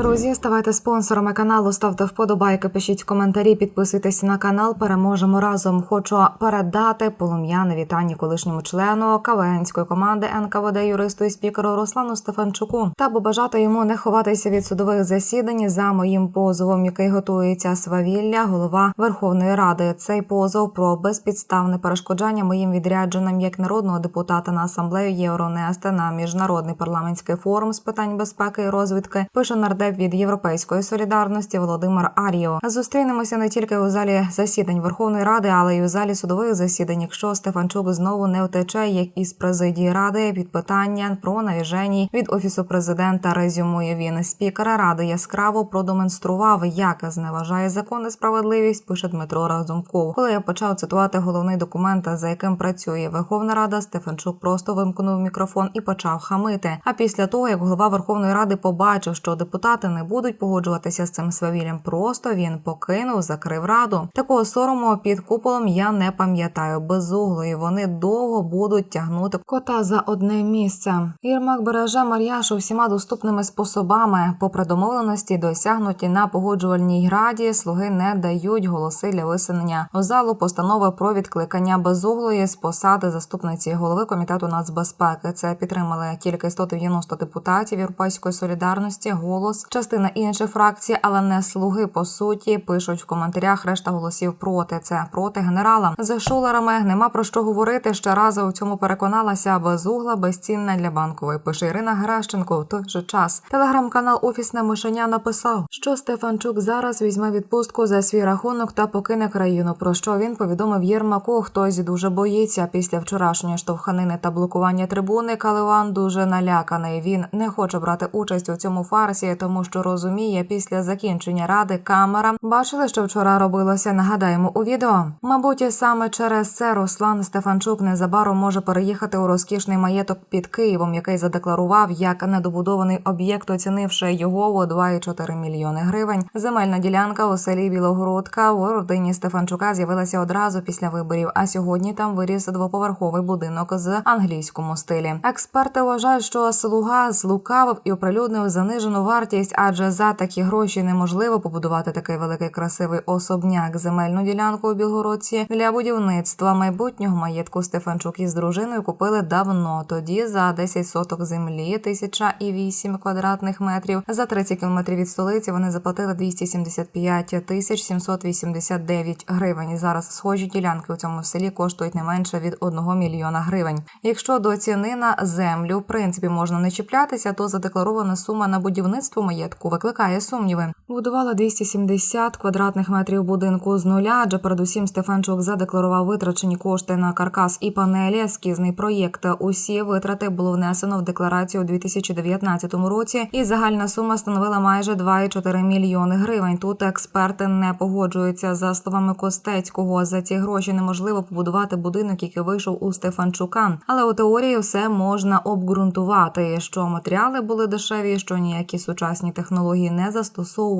Друзі, ставайте спонсорами каналу, ставте вподобайки, пишіть коментарі, підписуйтесь на канал. Переможемо разом. Хочу передати полум'яне вітання колишньому члену КВНської команди НКВД юристу і спікеру Руслану Стефанчуку та побажати йому не ховатися від судових засідань за моїм позовом, який готується свавілля, голова Верховної Ради. Цей позов про безпідставне перешкоджання моїм відрядженим як народного депутата на асамблею Євронести на міжнародний парламентський форум з питань безпеки і розвідки. Пише нардеп від Європейської солідарності Володимир Аріо. Зустрінемося не тільки у залі засідань Верховної Ради, але й у залі судових засідань. Якщо Стефанчук знову не втече, як із президії ради під питання про навіжені від офісу президента резюмує він. Спікер ради яскраво продемонстрував, як зневажає закон і справедливість. Пише Дмитро Разумков. Коли я почав цитувати головний документ, за яким працює Верховна Рада, Стефанчук просто вимкнув мікрофон і почав хамити. А після того, як голова Верховної Ради побачив, що депутати не будуть погоджуватися з цим свавіллям, просто він покинув, закрив раду. Такого сорому під куполом я не пам'ятаю. Безуглої вони довго будуть тягнути кота за одне місце. Єрмак береже Мар'яшу всіма доступними способами. Попри домовленості, досягнуті на погоджувальній раді, слуги не дають голоси для висунення у залу постанови про відкликання безуглої з посади заступниці голови комітету нацбезпеки. Це підтримали тільки 190 депутатів Європейської солідарності, голос, частина інших фракцій, але не слуги по суті пишуть в коментарях. Решта голосів проти. Це проти генерала з шулерами. Нема про що говорити. Ще раз у цьому переконалася безугла безцінна для банкової. Пише Ірина Геращенко. В той же час телеграм-канал Офісне мишеня написав, що Стефанчук зараз візьме відпустку за свій рахунок та покине країну. Про що він повідомив Єрмаку. Хтось дуже боїться після вчорашньої штовханини та блокування трибуни. Каливан дуже наляканий. Він не хоче брати участь у цьому фарсі, тому що розуміє, після закінчення ради камера бачили, що вчора робилося. Нагадаємо у відео. Мабуть, саме через це Руслан Стефанчук незабаром може переїхати у розкішний маєток під Києвом, який задекларував як недобудований об'єкт, оцінивши його у 2,4 мільйони гривень. Земельна ділянка у селі Білогородка у родині Стефанчука з'явилася одразу після виборів. А сьогодні там виріс двоповерховий будинок з англійському стилі. Експерти вважають, що слуга злукавив і оприлюднив занижену вартість, адже за такі гроші неможливо побудувати такий великий красивий особняк. Земельну ділянку у Білгородці для будівництва майбутнього маєтку Стефанчук із дружиною купили давно. Тоді за 10 соток землі, тисяча і 8 квадратних метрів. За 30 кілометрів від столиці вони заплатили 275 тисяч 789 гривень. Зараз схожі ділянки у цьому селі коштують не менше від 1 мільйона гривень. Якщо до ціни на землю в принципі можна не чіплятися, то задекларована сума на будівництво маєтку викликає сумніви. Будувала 270 квадратних метрів будинку з нуля, адже передусім Стефанчук задекларував витрачені кошти на каркас і панелі. Ескізний проєкт. Усі витрати було внесено в декларацію у 2019 році, і загальна сума становила майже 2,4 мільйони гривень. Тут експерти не погоджуються за словами Костецького. За ці гроші неможливо побудувати будинок, який вийшов у Стефанчука. Але у теорії все можна обґрунтувати, що матеріали були дешеві, що ніякі сучасні технології не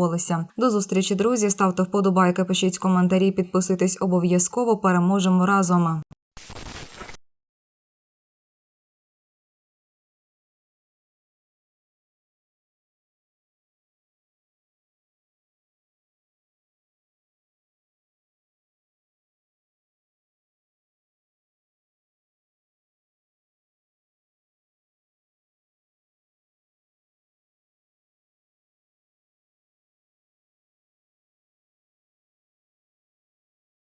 застосовувалися. До зустрічі, друзі. Ставте вподобайки, пишіть коментарі, підписуйтесь обов'язково. Переможемо разом.